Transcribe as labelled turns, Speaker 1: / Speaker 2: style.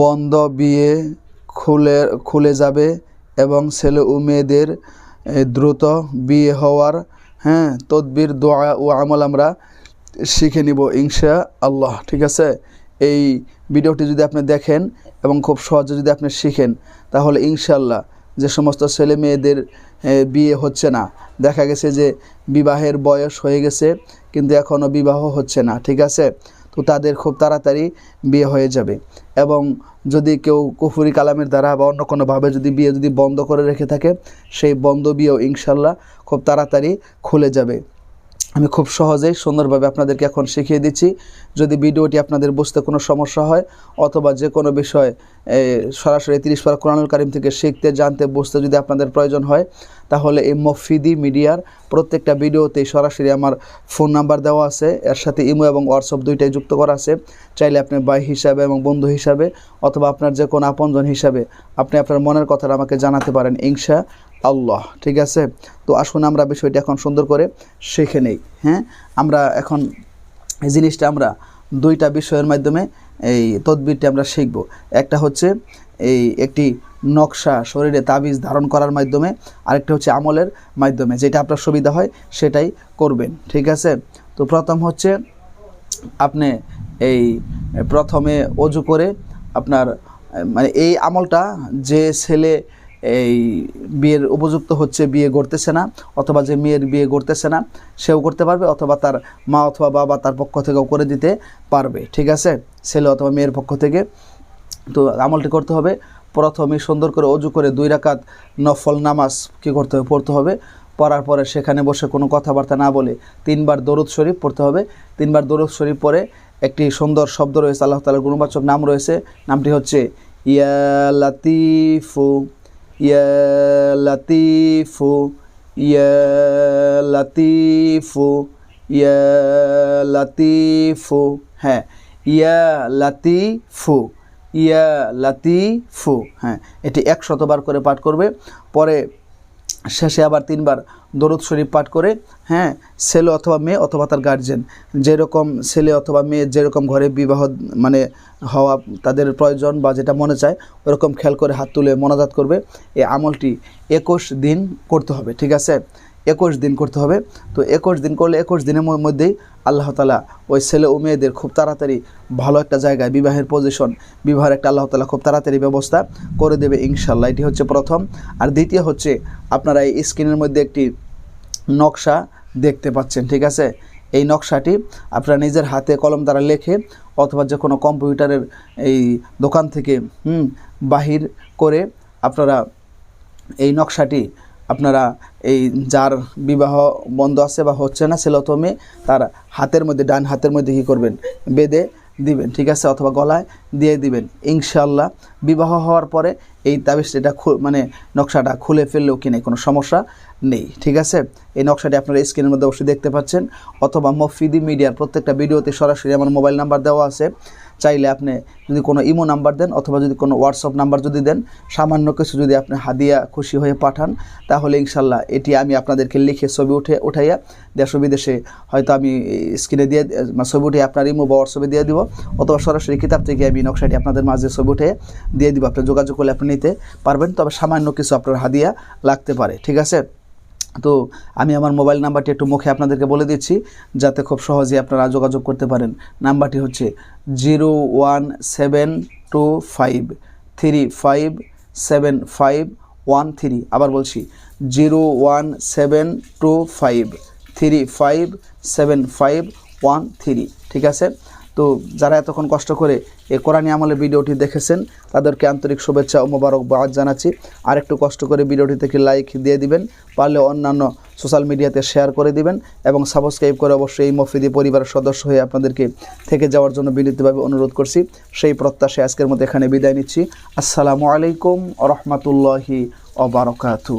Speaker 1: বন্ধ বিয়ে খুলে খুলে যাবে এবং ছেলে ও মেয়েদের দ্রুত বিয়ে হওয়ার হ্যাঁ তদবির, দোয়া ও আমল আমরা শিখে নিব ইনশা আল্লাহ ঠিক আছে? এই ভিডিওটি যদি আপনি দেখেন এবং খুব সহজে যদি আপনি শিখেন, তাহলে ইনশাল্লাহ যে সমস্ত ছেলে মেয়েদের বিয়ে হচ্ছে না। দেখা গেছে যে বিবাহের বয়স হয়ে গেছে, কিন্তু এখনও বিবাহ হচ্ছে না, ঠিক আছে? তো তাদের খুব তাড়াতাড়ি বিয়ে হয়ে যাবে। এবং যদি কেউ কুফুরি কালামের দ্বারা বা অন্য কোনোভাবে যদি বিয়ে যদি বন্ধ করে রেখে থাকে, সেই বন্ধ বিয়েও ইনশাল্লাহ খুব তাড়াতাড়ি খুলে যাবে। আমি খুব সহজেই সুন্দরভাবে আপনাদেরকে এখন শিখিয়ে দিচ্ছি। যদি ভিডিওটি আপনাদের বুঝতে কোনো সমস্যা হয় অথবা যে কোনো বিষয় সরাসরি তিরিশ পারা কোরআনুল কারিম থেকে শিখতে, জানতে, বুঝতে যদি আপনাদের প্রয়োজন হয়, তাহলে এই মফিদি মিডিয়ার প্রত্যেকটা ভিডিওতেই সরাসরি আমার ফোন নাম্বার দেওয়া আছে। এর সাথে ইমো এবং হোয়াটসঅ্যাপ দুইটাই যুক্ত করা আছে। চাইলে আপনি ভাই হিসাবে এবং বন্ধু হিসাবে অথবা আপনার যে কোনো আপনজন হিসাবে আপনি আপনার মনের কথাটা আমাকে জানাতে পারেন, ইনশা আল্লাহ, ঠিক আছে? তো আসুন আমরা বিষয়টি এখন সুন্দর করে শিখে নেই হ্যাঁ? আমরা এখন এই জিনিসটা আমরা দুইটা বিষয়ের মাধ্যমে এই তদবিরটি আমরা শিখব। একটা হচ্ছে এই একটি নকশা শরীরে তাবিজ ধারণ করার মাধ্যমে, আরেকটা হচ্ছে আমলের মাধ্যমে। যেটা আপনার সুবিধা হয়, সেটাই করবেন, ঠিক আছে? তো প্রথম হচ্ছে আপনি এই প্রথমে অজু করে আপনার মানে এই আমলটা যে ছেলে এই বিয়ের উপযুক্ত হচ্ছে বিয়ে করতেছে না, অথবা যে মেয়ের বিয়ে করতেছে না, সেও করতে পারবে, অথবা তার মা অথবা বাবা তার পক্ষ থেকেও করে দিতে পারবে, ঠিক আছে? ছেলে অথবা মেয়ের পক্ষ থেকে। তো আমলটি করতে হবে। প্রথমে সুন্দর করে অজু করে দুই রাকাত নফল নামাজ কী করতে হবে? পড়তে হবে। পড়ার পরে সেখানে বসে কোনো কথাবার্তা না বলে তিনবার দরুদ শরীফ পড়তে হবে। তিনবার দরুদ শরীফ পরে একটি সুন্দর শব্দ রয়েছে, আল্লাহ তালার গুণবাচক নাম রয়েছে। নামটি হচ্ছে ইয়া লাতিফু। ইয়া লাতিফু ইয়া লাতিফু ইয়া লাতিফু হ্যাঁ ইয়া লাতিফু ইয়া লাতিফু হ্যাঁ এটি একশতবার করে পাঠ করবে, পরে শেষে আবার তিনবার দরুদ শরীফ পাঠ করে হ্যাঁ ছেলে অথবা মেয়ে অথবা তার গার্জেন যেরকম ছেলে অথবা মেয়ে যেরকম ঘরে বিবাহ মানে হওয়া তাদের প্রয়োজন বা যেটা মনে চায়, ওরকম খেয়াল করে হাত তুলে মনাজাত করবে। এই আমলটি একুশ দিন করতে হবে, ঠিক আছে? একুশ দিন করতে হবে। তো একুশ দিন করলে একুশ দিনের মধ্যেই আল্লাহ তালা ওই ছেলে ও মেয়েদের খুব তাড়াতাড়ি ভালো একটা জায়গায় বিবাহের পজিশন বিবাহের একটা আল্লাহ তালা খুব তাড়াতাড়ি ব্যবস্থা করে দেবে ইনশাল্লাহ এটি হচ্ছে প্রথম। আর দ্বিতীয় হচ্ছে, আপনারা এই স্ক্রিনের মধ্যে একটি নকশা দেখতে পাচ্ছেন, ঠিক আছে? এই নকশাটি আপনারা নিজের হাতে কলম দ্বারা লেখে অথবা যে কোনো কম্পিউটারের এই দোকান থেকে বাহির করে আপনারা এই নকশাটি আপনারা এই যার বিবাহ বন্ধ আছে বা হচ্ছে না ছেলে তার হাতের মধ্যে, ডান হাতের মধ্যে কী করবেন? বেঁধে দিবেন, ঠিক আছে? অথবা গলায় দিয়ে দিবেন। ইনশাল্লাহ বিবাহ হওয়ার পরে এই তাবিজটা খু- মানে নকশাটা খুলে ফেললেও কিনে কোনো সমস্যা নেই, ঠিক আছে? এই নকশাটি আপনারা স্ক্রিনের মধ্যে অবশ্যই দেখতে পাচ্ছেন। অথবা মফিদি মিডিয়ার প্রত্যেকটা ভিডিওতে সরাসরি আমার মোবাইল নাম্বার দেওয়া আছে। চাইলে আপনি যদি কোনো ইমো নাম্বার দেন অথবা যদি কোনো হোয়াটসঅ্যাপ নাম্বার যদি দেন, সামান্য কিছু যদি আপনি হাদিয়া খুশি হয়ে পাঠান, তাহলে ইনশাল্লাহ এটি আমি আপনাদেরকে লিখে ছবি উঠে, উঠাইয়া দেশ বিদেশে হয়তো আমি স্ক্রিনে দিয়ে মানে ছবি উঠে আপনার ইমো বা হোয়াটসঅ্যাপে দিয়ে দিব, অথবা সরাসরি কিতাব থেকে আমি নকশাটি আপনাদের মাঝে ছবি উঠে দিয়ে দিব। আপনি যোগাযোগ করলে আপনি নিতে পারবেন, তবে সামান্য কিছু আপনার হাদিয়া লাগতে পারে, ঠিক আছে? তো আমি আমার মোবাইল নাম্বারটি একটু মুখে আপনাদেরকে বলে দিচ্ছি, যাতে খুব সহজেই আপনারা যোগাযোগ করতে পারেন। নাম্বারটি হচ্ছে zero one seven two five three five seven five one three. আবার বলছি, zero one seven two five three five seven five one three. ঠিক আছে? তো যারা এতক্ষণ কষ্ট করে এই কোরআনী আমলের ভিডিওটি দেখেছেন, তাদেরকে আন্তরিক শুভেচ্ছা ও মোবারকবাদ জানাচ্ছি। আর একটু কষ্ট করে ভিডিওটি থেকে লাইক দিয়ে দিবেন, পারলে অন্যান্য সোশ্যাল মিডিয়াতে শেয়ার করে দিবেন এবং সাবস্ক্রাইব করে অবশ্যই এই মফিদি পরিবারের সদস্য হয়ে আপনাদেরকে থেকে যাওয়ার জন্য বিনীতভাবে অনুরোধ করছি। সেই প্রত্যাশায় আজকের মতো এখানে বিদায় নিচ্ছি। আসসালামু আলাইকুম রহমতুল্লাহি অবরকাতু